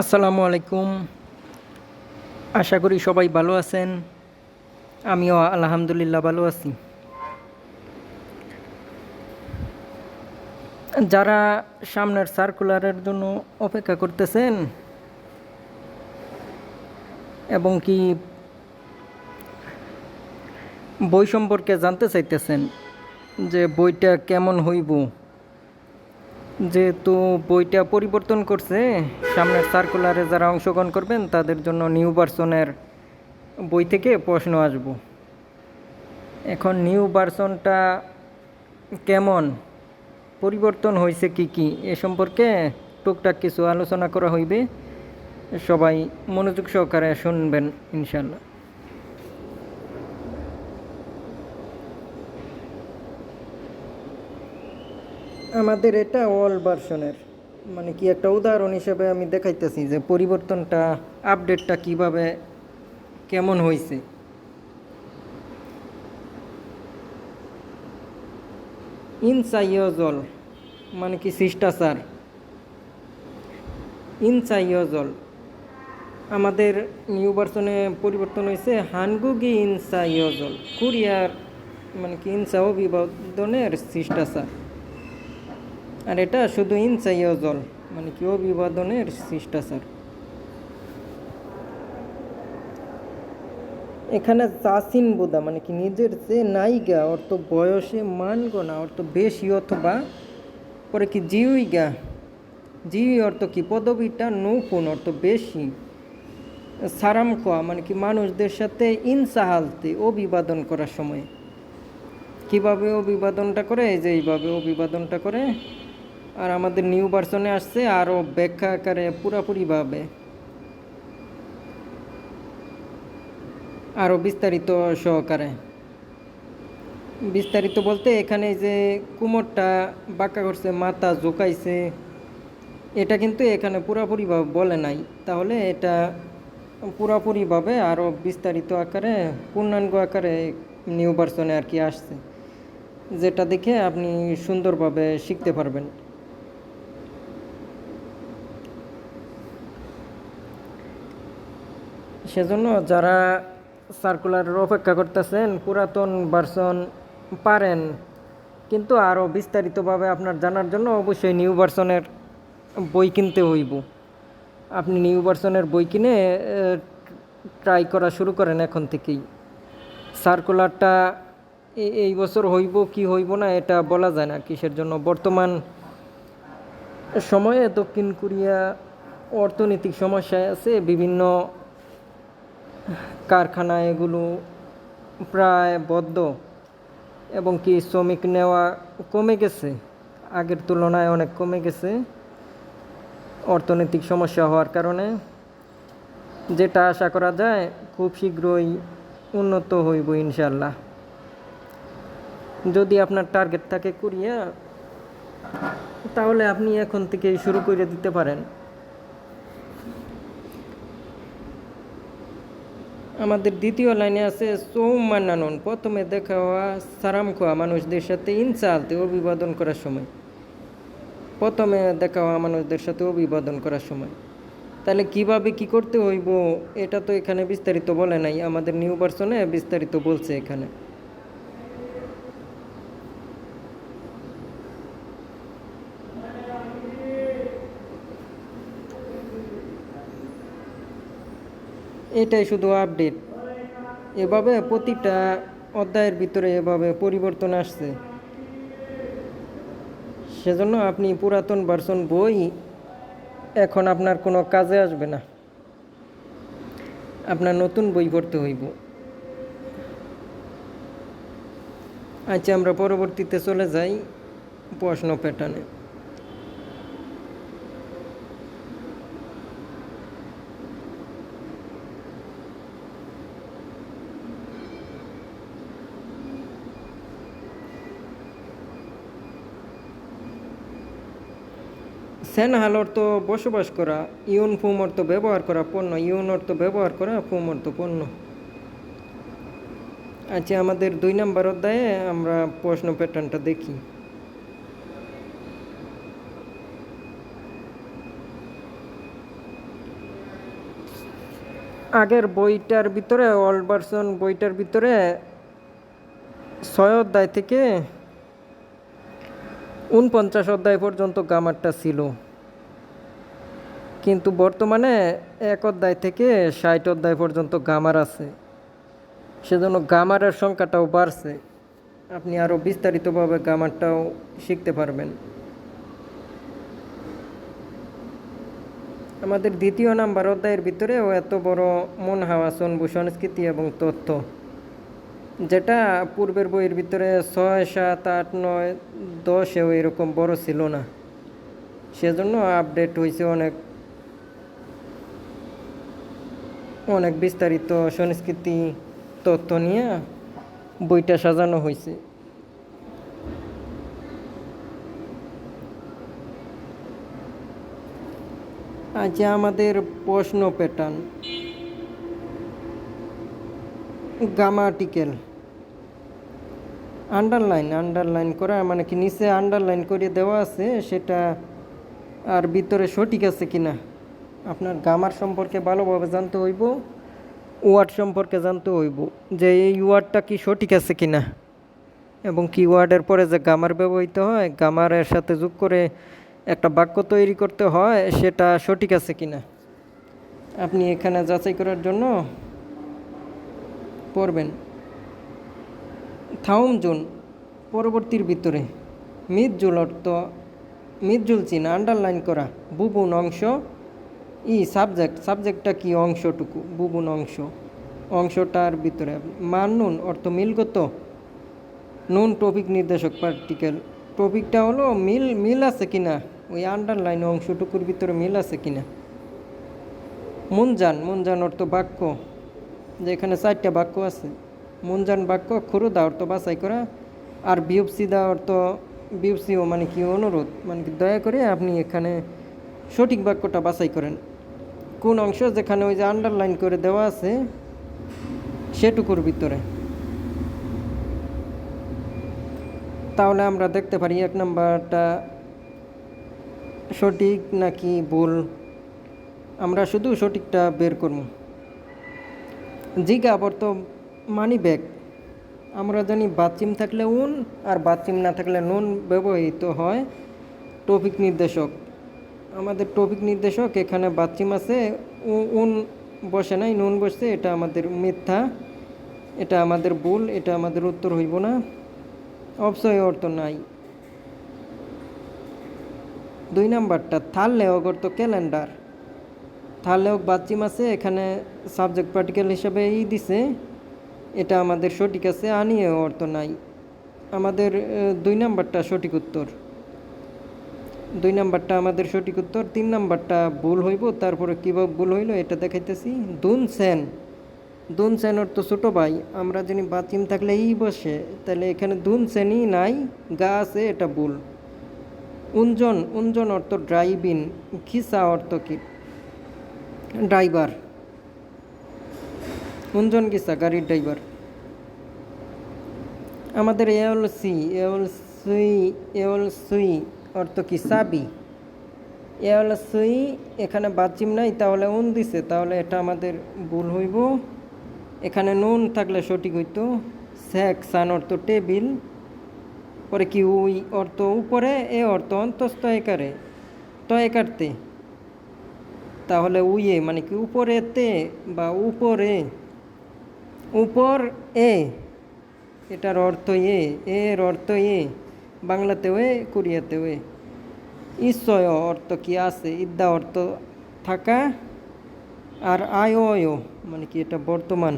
আসসালামু আলাইকুম। আশা করি সবাই ভালো আছেন। আমিও আলহামদুলিল্লাহ ভালো আছি। যারা সামনের সার্কুলারের জন্য অপেক্ষা করতেছেন এবং কি বই সম্পর্কে জানতে চাইতেছেন যে বইটা কেমন হইব? যেহেতু বইটা পরিবর্তন করছে সামনের সার্কুলারে যারা অংশগ্রহণ করবেন, তাদের জন্য নিউ ভার্সনের বই থেকে প্রশ্ন আসব। এখন নিউ ভার্সনটা কেমন? পরিবর্তন হয়েছে কি কি? এ সম্পর্কে টুকটাক কিছু আলোচনা করা হইবে। সবাই মনোযোগ সহকারে শুনবেন ইনশাল্লাহ আমাদের এটা অল ভার্সনের মানে কি একটা উদাহরণ হিসেবে আমি দেখাইতেছি যে পরিবর্তনটা আপডেটটা কীভাবে, কেমন হয়েছে ইনসাইয়জল মানে কি শিষ্টাচার। ইনসাইয়জল, আমাদের নিউ ভার্সনে পরিবর্তন হয়েছে হানগুগি ইনসাইয়জল, কুরিয়ার মানে কি ইনসা অভিবাদনের শিষ্টাচার। আর এটা শুধু ইনসাইয়জল মানে কি অভিবাদনের শিষ্টাচার এখানে চাসিন বোধা মানে কি নিজের যে নায়িকা অর্থ বয়সে মানগণা অর্থ বেশি অথবা পরে কি জিউইগা? জিউই অর্থ কি পদবিটা নৌপুন অর্থ বেশি। সারাম কোয়া মানে কি মানুষদের সাথে ইনসাহালতে অভিবাদন করার সময়। কীভাবে অভিবাদনটা করে? এই যে এইভাবে অভিবাদনটা করে। আর আমাদের নিউ ভার্সনে আসছে আরও ব্যাখ্যা আকারে পুরাপুরিভাবে। আরও বিস্তারিত সহকারে। বিস্তারিত বলতে এখানে যে কুমোরটা বাঁকা করছে, মাথা ঝোঁকাইছে, এটা কিন্তু এখানে পুরাপুরিভাবে বলে নাই। তাহলে এটা পুরাপুরিভাবে আরও বিস্তারিত আকারে, পূর্ণাঙ্গ আকারে নিউ ভার্সনে আর কি আসছে, যেটা দেখে আপনি সুন্দরভাবে শিখতে পারবেন। সেজন্য যারা সার্কুলারের অপেক্ষা করতেছেন, পুরাতন ভার্সন পারেন। কিন্তু আরও বিস্তারিতভাবে আপনার জানার জন্য অবশ্যই নিউ ভার্সনের বই কিনতে হইব। আপনি নিউ ভার্সনের বই কিনে ট্রাই করা শুরু করেন এখন থেকেই। সার্কুলারটা এই বছর হইব কি হইব না, এটা বলা যায় না কিসের জন্য। বর্তমান সময়ে দক্ষিণ কোরিয়া অর্থনৈতিক সমস্যায় আছে, বিভিন্ন কারখানা এগুলো প্রায় বদ্ধ এবং কি শ্রমিক নেওয়া কমে গেছে? আগের তুলনায় অনেক কমে গেছে। অর্থনৈতিক সমস্যা হওয়ার কারণে। যেটা আশা করা যায়, খুব শীঘ্রই উন্নত হইব ইনশাল্লাহ যদি আপনার টার্গেট থাকে কোরিয়া, তাহলে আপনি এখন থেকেই শুরু করে দিতে পারেন। আমাদের দ্বিতীয় লাইনে আছে সৌমানানন প্রথমে দেখা হওয়া সারাম খোয়া মানুষদের সাথে ইনসালতে অভিবাদন করার সময়। প্রথমে দেখা হওয়া মানুষদের সাথে অভিবাদন করার সময়। তাহলে কীভাবে কি করতে হইব, এটা তো এখানে বিস্তারিত বলে নাই। আমাদের নিউ পার্সনে বিস্তারিত বলছে এখানে। এটাই শুধু আপডেট এভাবে প্রতিটা অধ্যায়ের ভিতরে এভাবে পরিবর্তন আসছে। সেজন্য আপনি পুরাতন ভার্সন বই এখন আপনার কোনো কাজে আসবে না। আপনার নতুন বই পড়তে হইব। আচ্ছা আমরা পরবর্তীতে চলে যাই প্রশ্ন প্যাটার্নে সেন হাল অর্থ বসবাস করা, ইউন ফুম অর্থ ব্যবহার করা পণ্য ইউন অর্থ ব্যবহার করা ফুম অর্থ পণ্য। আচ্ছা আমাদের দুই নম্বর অধ্যায়ে আমরা প্রশ্ন প্যাটার্নটা দেখি। আগের বইটার ভিতরে ওল্ড ভার্সন বইটার ভিতরে ছয় অধ্যায় থেকে উনপঞ্চাশ অধ্যায় পর্যন্ত গামারটা ছিল। কিন্তু বর্তমানে এক অধ্যায় থেকে ষাট অধ্যায় পর্যন্ত গামার আছে। সেজন্য গামারের সংখ্যাটাও বাড়ছে। আপনি আরও বিস্তারিতভাবে গামারটাও শিখতে পারবেন। আমাদের দ্বিতীয় নাম্বার অধ্যায়ের ভিতরেও এত বড় মন হাওয়াসন সংস্কৃতি এবং তথ্য, যেটা পূর্বের বইয়ের ভিতরে ছয়, সাত, আট, নয়, দশেও এরকম বড় ছিল না। সেজন্য আপডেট হয়েছে অনেক অনেক বিস্তারিত সংস্কৃতি তথ্য নিয়ে বইটা সাজানো হয়েছে। আজ আমাদের প্রশ্ন প্যাটার্ন গ্রামাটিক্যাল আন্ডারলাইন আন্ডারলাইন করা মানে কি নিচে আন্ডারলাইন করে দেওয়া আছে, সেটা আর ভিতরে সঠিক আছে কি না আপনার গামার সম্পর্কে ভালোভাবে জানতে হইব ওয়ার্ড সম্পর্কে জানতে হইব, যে এই ওয়ার্ডটা কি সঠিক আছে কি না এবং কি ওয়ার্ডের পরে যে গামার ব্যবহৃত হয় গামারের সাথে যোগ করে একটা বাক্য তৈরি করতে হয়, সেটা সঠিক আছে কি না আপনি এখানে যাচাই করার জন্য পড়বেন থাউম জোন পরবর্তীর ভিতরে মিদজুল অর্থ মিদজুল চিহ্ন আন্ডারলাইন করা, বুবুন অংশ ই সাবজেক্ট সাবজেক্টটা কি অংশটুকু? বুবুন অংশ। অংশটার ভিতরে মান নুন, অর্থ মিলগত নুন টপিক নির্দেশক পার্টিকেল টপিকটা হলো মিল মিল আছে কিনা? ওই আন্ডারলাইন অংশটুকুর ভিতরে মিল আছে কিনা? মুনজান মুনজান অর্থ বাক্য। যেখানে চারটা বাক্য আছে। মুনজান বাক্য খুরুদা অর্থ বাছাই করা। আর বিউপসিদা অর্থ বিউপসিও মানে কি অনুরোধ? মানে কি দয়া করে আপনি এখানে সঠিক বাক্যটা বাছাই করেন। কোন অংশ যেখানে ওই যে আন্ডারলাইন করে দেওয়া আছে, সেটুকুর ভিতরে। তাহলে আমরা দেখতে পারি এক নাম্বারটা সঠিক নাকি ভুল? আমরা শুধু সঠিকটা বের করব। জিগা বর্ত মানি ব্যাগ আমরা জানি বাথচিম থাকলে উন আর বাথচিম না থাকলে নুন ব্যবহৃত হয়। টপিক নির্দেশক। আমাদের টপিক নির্দেশক এখানে বাথচিম আছে উন বসে নাই, নুন বসছে, এটা আমাদের মিথ্যা, এটা আমাদের ভুল, এটা আমাদের উত্তর হইব না অবশ্যই অর্থ নাই। দুই নাম্বারটা থাললে অর্থ ক্যালেন্ডার। থাললেও বাচ্চিম আছে, এখানে সাবজেক্ট পার্টিকেল হিসাবে ই দিছে, এটা আমাদের সঠিক আছে আনিয়ে অর্থ নাই। আমাদের দুই নাম্বারটা সঠিক উত্তর। দুই নাম্বারটা আমাদের সঠিক উত্তর, তিন নাম্বারটা ভুল হইব, তারপরে কীভাবে ভুল হইল এটা দেখাইতেছি। দুন সেন। দুন সেন অর্থ ছোটো ভাই, আমরা যিনি বাচিম থাকলে ই বসে, তাহলে এখানে দুন সেনই নাই, গা আছে, এটা ভুল। উঞ্জন উঞ্জন অর্থ ড্রাইভিন খিসা অর্থ কি? ড্রাইভার। উঞ্জন কিসা গাড়ির ড্রাইভার। আমাদের এল সি এল সুই এল সুই। অর্থ কি? সাবি। এল সুই, এখানে বাচিম নাই, তাহলে উন দিছে, তাহলে এটা আমাদের ভুল হইব। এখানে নুন থাকলে সঠিক হইতো। স্যাক সান অর্থ টেবিল, পরে কি উই অর্থ উপরে, এ অর্থ অন্তস্থ একারে। ত একারতে, তাহলে উইয়ে মানে কি উপরে তে বা উপরে? উপর এ, এটার অর্থ এ, এর অর্থ এ। বাংলাতেও কোরিয়াতেও ঈশ্বয় অর্থ কি আছে? ইদ্যা অর্থ থাকা আর আয় মানে কি এটা বর্তমান।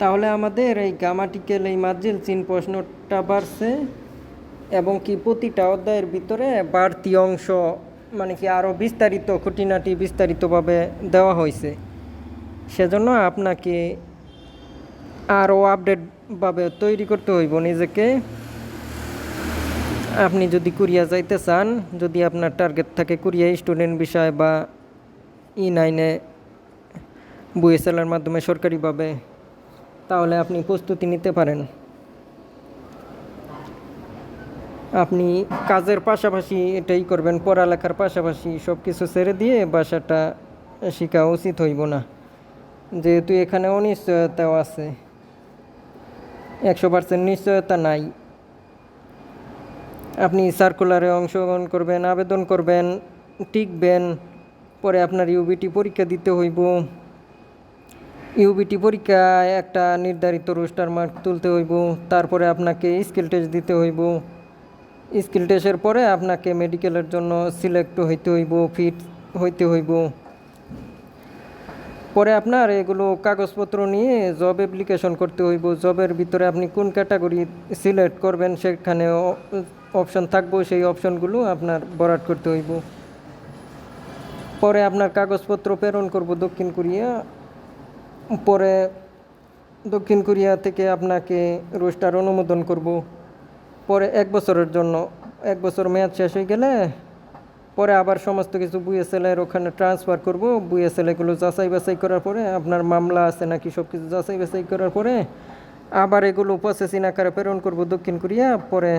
তাহলে আমাদের এই গামাটিক্যাল এই মার্জিল চিন প্রশ্নটা বাড়ছে এবং কি প্রতিটা অধ্যায়ের ভিতরে বাড়তি অংশ মানে কি আরও বিস্তারিত, খুঁটিনাটি বিস্তারিতভাবে দেওয়া হয়েছে। সেজন্য আপনাকে আরও আপডেটভাবে তৈরি করতে হইব নিজেকে। আপনি যদি কুরিয়া যাইতে চান, যদি আপনার টার্গেট থাকে কুরিয়া স্টুডেন্ট বিষয় বা ই নাইনে বুয়েসেলের মাধ্যমে সরকারিভাবে, তাহলে আপনি প্রস্তুতি নিতে পারেন। আপনি কাজের পাশাপাশি এটাই করবেন, পড়ালেখার পাশাপাশি সব কিছু ছেড়ে দিয়ে বাসাটা শেখা উচিত হইব না। যেহেতু এখানে অনিশ্চয়তাও আছে। একশো পার্সেন্ট নিশ্চয়তা নাই। আপনি সার্কুলারে অংশগ্রহণ করবেন, আবেদন করবেন, টিকবেন, পরে আপনার ইউবিটি পরীক্ষা দিতে হইব। ইউবিটি পরীক্ষায় একটা নির্ধারিত রোস্টার মার্ক তুলতে হইব, তারপরে আপনাকে স্কিল টেস্ট দিতে হইব। স্কিল টেস্টের পরে আপনাকে মেডিকেলের জন্য সিলেক্ট হইতে হইব, ফিট হইতে হইব। পরে আপনার এগুলো কাগজপত্র নিয়ে জব অ্যাপ্লিকেশন করতে হইব। জবের ভিতরে আপনি কোন ক্যাটাগরি সিলেক্ট করবেন সেখানে অপশন থাকব, সেই অপশনগুলো আপনার বরাট করতে হইব। পরে আপনার কাগজপত্র প্রেরণ করব দক্ষিণ কোরিয়া। পরে দক্ষিণ কোরিয়া থেকে আপনাকে রোস্টার অনুমোদন করব। পরে এক বছরের জন্য, এক বছর মেয়াদ শেষ হয়ে গেলে পরে আবার সমস্ত কিছু বুয়েসেলের ওখানে ট্রান্সফার করব। বুয়েসেলেগুলো যাচাই বাছাই করার পরে আপনার মামলা আছে নাকি সব কিছু যাচাই বাছাই করার পরে আবার এগুলো প্রসেসিং আকারে প্রেরণ করব দক্ষিণ কোরিয়া। পরে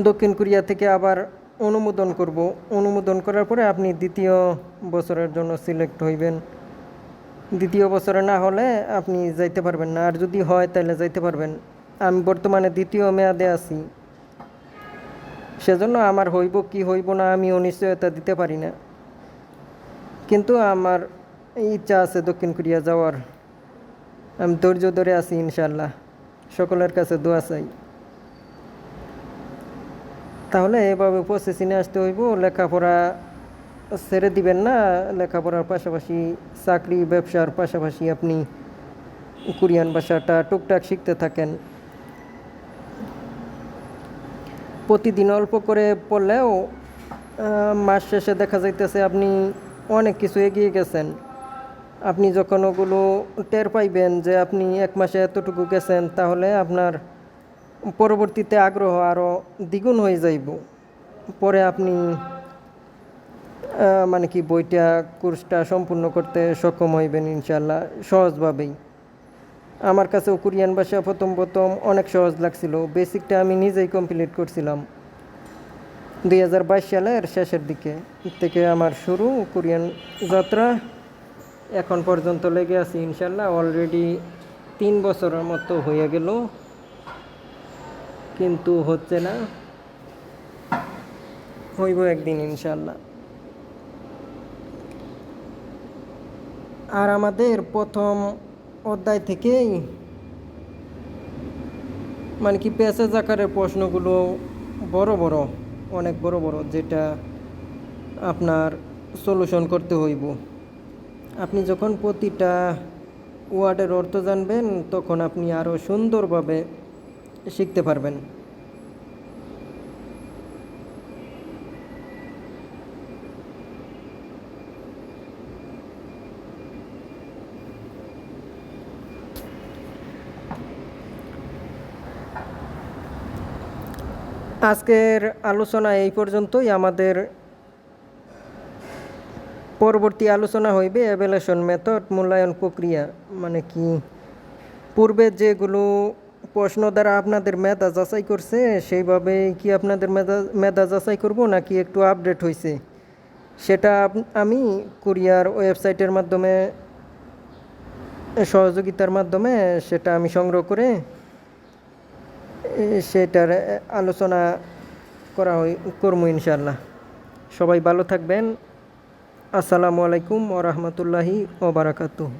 দক্ষিণ কোরিয়া থেকে আবার অনুমোদন করব। অনুমোদন করার পরে আপনি দ্বিতীয় বছরের জন্য সিলেক্ট হইবেন। দ্বিতীয় বছরে না হলে আপনি যাইতে পারবেন না। আর যদি হয় তাহলে যাইতে পারবেন। আমি বর্তমানে দ্বিতীয় মেয়াদে আছি। সেজন্য আমার হইব কি হইব না আমি অনিশ্চয়তা দিতে পারি না। কিন্তু আমার ইচ্ছা আছে দক্ষিণ কোরিয়া যাওয়ার। আমি ধৈর্য ধরে আছি ইনশাল্লাহ সকলের কাছে দোয়া চাই। তাহলে এভাবে প্রসেসিংয়ে আসতে হইব, লেখাপড়া ছেড়ে দিবেন না। লেখাপড়ার পাশাপাশি চাকরি, ব্যবসার পাশাপাশি আপনি কোরিয়ান ভাষাটা টুকটাক শিখতে থাকেন। প্রতিদিন অল্প করে পড়লেও মাস শেষে দেখা যাইতেছে আপনি অনেক কিছু এগিয়ে গেছেন। আপনি যখন ওগুলো টের পাইবেন যে আপনি এক মাসে এতটুকু গেছেন, তাহলে আপনার পরবর্তীতে আগ্রহ আরও দ্বিগুণ হয়ে যাইব। পরে আপনি মানে কি বইটা, কোর্সটা সম্পূর্ণ করতে সক্ষম হইবেন ইনশাল্লাহ সহজভাবেই। আমার কাছেও কোরিয়ান ভাষা প্রথম প্রথম অনেক সহজ লাগছিল। বেসিকটা আমি নিজেই কমপ্লিট করছিলাম। দুই হাজার বাইশ সালের শেষের দিকে। থেকে আমার শুরু কোরিয়ান যাত্রা। এখন পর্যন্ত লেগে আছি ইনশাল্লাহ। অলরেডি তিন বছরের মতো হয়ে গেল। কিন্তু হচ্ছে না। হইব একদিন ইনশাল্লাহ। আর আমাদের প্রথম অধ্যায় থেকেই মানে কি প্যাসেজ আকারের প্রশ্নগুলো বড় বড়, অনেক বড় বড় যেটা আপনার সলিউশন করতে হইব। আপনি যখন প্রতিটা ওয়ার্ডের অর্থ জানবেন, তখন আপনি আরও সুন্দরভাবে শিখতে পারবেন। আজকের আলোচনা এই পর্যন্তই। আমাদের পরবর্তী আলোচনা হইবে অ্যাভেলেশন মেথড মূল্যায়ন প্রক্রিয়া মানে কি? পূর্বে যেগুলো প্রশ্ন দ্বারা আপনাদের মেধা যাচাই করছে, সেইভাবে কি আপনাদের মেধা মেধা যাচাই করব নাকি একটু আপডেট হয়েছে সেটা আমি কুরিয়ার ওয়েবসাইটের মাধ্যমে, সহযোগিতার মাধ্যমে সেটা আমি সংগ্রহ করে সেটার আলোচনা করা হয় করব ইনশাল্লাহ সবাই ভালো থাকবেন। আসসালামু আলাইকুম ও রহমতুল্লাহি ওবরাকাতুহ